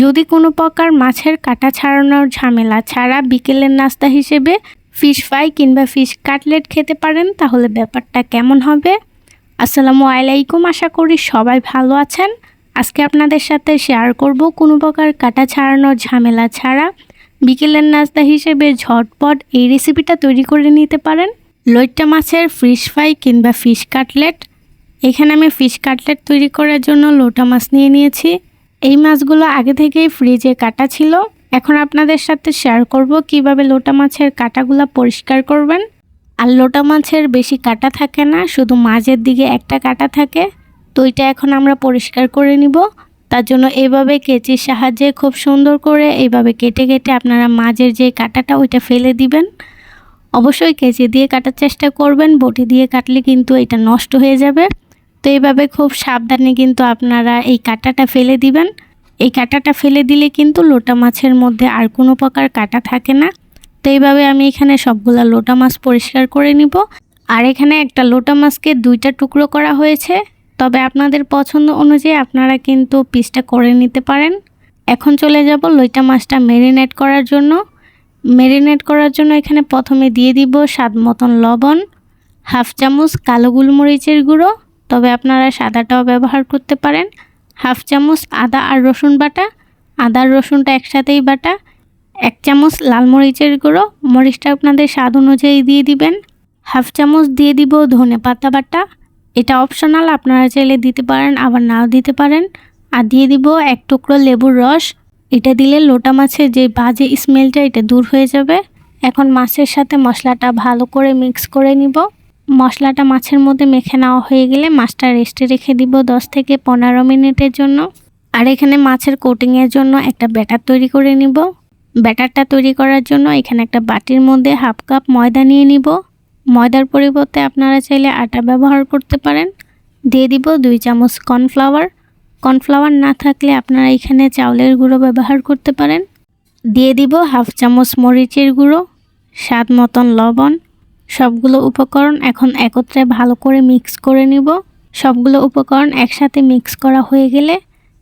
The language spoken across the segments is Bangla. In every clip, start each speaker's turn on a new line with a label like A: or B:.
A: যদি কোনো প্রকার মাছের কাটা ছাড়ানোর ঝামেলা ছাড়া বিকেলের নাস্তা হিসেবে ফিশ ফ্রাই কিংবা ফিশ কাটলেট খেতে পারেন, তাহলে ব্যাপারটা কেমন হবে? আসসালামু আলাইকুম, আশা করি সবাই ভালো আছেন। আজকে আপনাদের সাথে শেয়ার করব কোনো প্রকার কাটা ছাড়ানোর ঝামেলা ছাড়া বিকেলের নাস্তা হিসেবে ঝটপট এই রেসিপিটা তৈরি করে নিতে পারেন। লইট্টা মাছের ফিশ ফ্রাই কিংবা ফিশ কাটলেট এখানে আমি ফিশ কাটলেট তৈরি করার জন্য লোটা মাছ নিয়ে নিয়েছি। এই মাছগুলো আগে থেকেই ফ্রিজে কাটা ছিল। এখন আপনাদের সাথে শেয়ার করব কীভাবে লোটা মাছের কাটাগুলো পরিষ্কার করবেন। আর লোটা মাছের বেশি কাটা থাকে না, শুধু মাঝের দিকে একটা কাটা থাকে। তো এটা এখন আমরা পরিষ্কার করে নিব। তার জন্য এইভাবে কেচির সাহায্যে খুব সুন্দর করে এইভাবে কেটে কেটে আপনারা মাঝের যে কাটাটা, ওইটা ফেলে দিবেন। অবশ্যই কেচি দিয়ে কাটার চেষ্টা করবেন, বটি দিয়ে কাটলে কিন্তু এটা নষ্ট হয়ে যাবে। তো এইভাবে খুব সাবধানে কিন্তু আপনারা এই কাঁটাটা ফেলে দিবেন। এই কাঁটাটা ফেলে দিলে কিন্তু লোটা মাছের মধ্যে আর কোনো প্রকার কাঁটা থাকে না। তো এইভাবে আমি এখানে সবগুলা লোটা মাছ পরিষ্কার করে নিব। আর এখানে একটা লোটা মাছকে দুইটা টুকরো করা হয়েছে। তবে আপনাদের পছন্দ অনুযায়ী আপনারা কিন্তু পিসটা করে নিতে পারেন। এখন চলে যাব লইটা মাছটা মেরিনেট করার জন্য। মেরিনেট করার জন্য এখানে প্রথমে দিয়ে দিব স্বাদ মতন লবণ, হাফ চামচ কালো গোলমরিচের গুঁড়ো তবে আপনারা সাদাটাও ব্যবহার করতে পারেন। হাফ চামচ আদা আর রসুন বাটা, আদা আর রসুনটা একসাথেই বাটা, এক চামচ লাল মরিচের গুঁড়ো, মরিচটা আপনাদের স্বাদ অনুযায়ী দিয়ে দিবেন। হাফ চামচ দিয়ে দিব ধনে পাতা বাটা, এটা অপশনাল, আপনারা চাইলে দিতে পারেন, আবার নাও দিতে পারেন। আর দিয়ে দিব এক টুকরো লেবুর রস, এটা দিলে লোটা মাছের যে বাজে স্মেলটা, এটা দূর হয়ে যাবে। এখন মাছের সাথে মশলাটা ভালো করে মিক্স করে নিব। মশলাটা মাছের মধ্যে মেখে নেওয়া হয়ে গেলে মাছটা রেস্টে রেখে দিব দশ থেকে পনেরো মিনিটের জন্য। আর এখানে মাছের কোটিংয়ের জন্য একটা ব্যাটার তৈরি করে নিব। ব্যাটারটা তৈরি করার জন্য এখানে একটা বাটির মধ্যে হাফ কাপ ময়দা নিয়ে নিব। ময়দার পরিবর্তে আপনারা চাইলে আটা ব্যবহার করতে পারেন। দিয়ে দিব দুই চামচ কর্নফ্লাওয়ার। কর্নফ্লাওয়ার না থাকলে আপনারা এখানে চাউলের গুঁড়ো ব্যবহার করতে পারেন। দিয়ে দিব হাফ চামচ মরিচের গুঁড়ো, স্বাদ মতন লবণ সবগুলো উপকরণ এখন একত্রে ভালো করে মিক্স করে নিব। সবগুলো উপকরণ একসাথে মিক্স করা হয়ে গেলে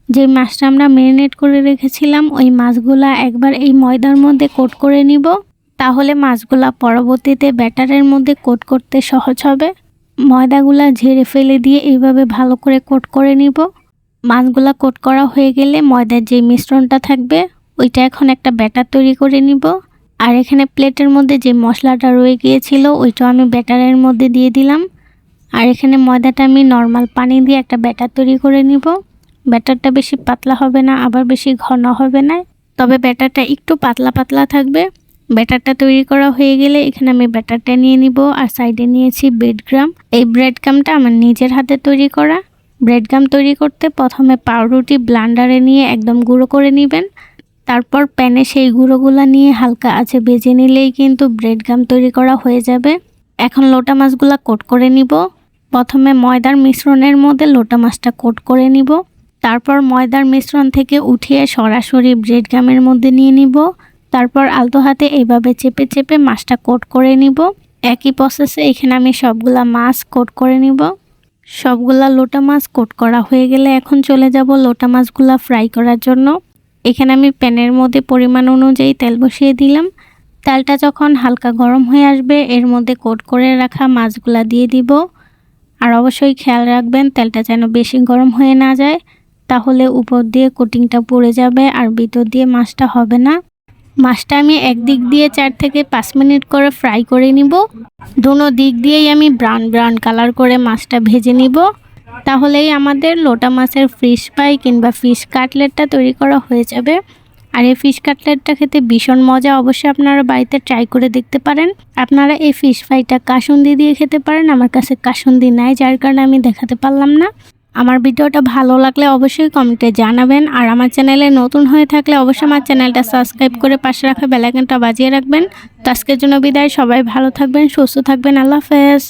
A: যে মাছটা আমরা ম্যারিনেট করে রেখেছিলাম, ওই মাছগুলা একবার এই ময়দার মধ্যে কোট করে নিব। তাহলে মাছগুলা পরবর্তীতে ব্যাটারের মধ্যে কোট করতে সহজ হবে। ময়দাগুলা ঝেড়ে ফেলে দিয়ে এইভাবে ভালো করে কোট করে নিব। মাছগুলা কোট করা হয়ে গেলে ময়দার যে মিশ্রণটা থাকবে, ওইটা এখন একটা ব্যাটার তৈরি করে নিব। আর এখানে প্লেটের মধ্যে যে মশলাটা রয়ে গিয়েছিল ওইটাও আমি ব্যাটারের মধ্যে দিয়ে দিলাম। আর এখানে ময়দাটা আমি নর্মাল পানি দিয়ে একটা ব্যাটার তৈরি করে নিব। ব্যাটারটা বেশি পাতলা হবে না, আবার বেশি ঘন হবে না। তবে ব্যাটারটা একটু পাতলা পাতলা থাকবে। ব্যাটারটা তৈরি করা হয়ে গেলে এখানে আমি ব্যাটারটা নিয়ে নিব। আর সাইডে নিয়েছি ব্রেড গ্রাম এই ব্রেড গ্রামটা আমার নিজের হাতে তৈরি করা। ব্রেড গ্রাম তৈরি করতে প্রথমে পাউরুটি ব্লান্ডারে নিয়ে একদম গুঁড়ো করে নেবেন। তারপর প্যানে সেই গুঁড়োগুলো নিয়ে হালকা আছে ভেজে নিলেই কিন্তু ব্রেড গাম তৈরি করা হয়ে যাবে। এখন লোটা মাছগুলো কোট করে নিব। প্রথমে ময়দার মিশ্রণের মধ্যে লোটা মাছটা কোট করে নিব। তারপর ময়দার মিশ্রণ থেকে উঠিয়ে সরাসরি ব্রেড গামের মধ্যে নিয়ে নিব। তারপর আলতো হাতে এইভাবে চেপে চেপে মাছটা কোট করে নিব। একই প্রসেসে এখানে আমি সবগুলা মাছ কোট করে নিব। সবগুলা লোটা মাছ কোট করা হয়ে গেলে এখন চলে যাব লোটা মাছগুলা ফ্রাই করার জন্য। এখানে আমি প্যানের মধ্যে পরিমাণ অনুযায়ী তেল বসিয়ে দিলাম। তেলটা যখন হালকা গরম হয়ে আসবে, এর মধ্যে কোট করে রাখা মাছগুলা দিয়ে দিব। আর অবশ্যই খেয়াল রাখবেন, তেলটা যেন বেশি গরম হয়ে না যায়, তাহলে উপর দিয়ে কোটিংটা পড়ে যাবে আর ভিতর দিয়ে মাছটা হবে না। মাছটা আমি একদিক দিয়ে চার থেকে পাঁচ মিনিট করে ফ্রাই করে নিব। দুনো দিক দিয়েই আমি ব্রাউন ব্রাউন কালার করে মাছটা ভেজে নিব। তাহলেই আমাদের লোটা মাছের ফিশ ফ্রাই কিংবা ফিশ কাটলেটটা তৈরি করা হয়ে যাবে। আর এই ফিশ কাটলেটটা খেতে ভীষণ মজা অবশ্যই আপনারা বাড়িতে ট্রাই করে দেখতে পারেন। আপনারা এই ফিশ ফ্রাইটা কাসুন্দি দিয়ে খেতে পারেন, আমার কাছে কাসুন্দি নাই, যার কারণে আমি দেখাতে পারলাম না। আমার ভিডিওটা ভালো লাগলে অবশ্যই কমেন্টে জানাবেন, আর আমার চ্যানেলে নতুন হয়ে থাকলে অবশ্যই আমার চ্যানেলটা সাবস্ক্রাইব করে পাশে রাখা বেলাইকনটা বাজিয়ে রাখবেন। তো আজকের জন্য বিদায়, সবাই ভালো থাকবেন, সুস্থ থাকবেন, আল্লাহ হাফেজ।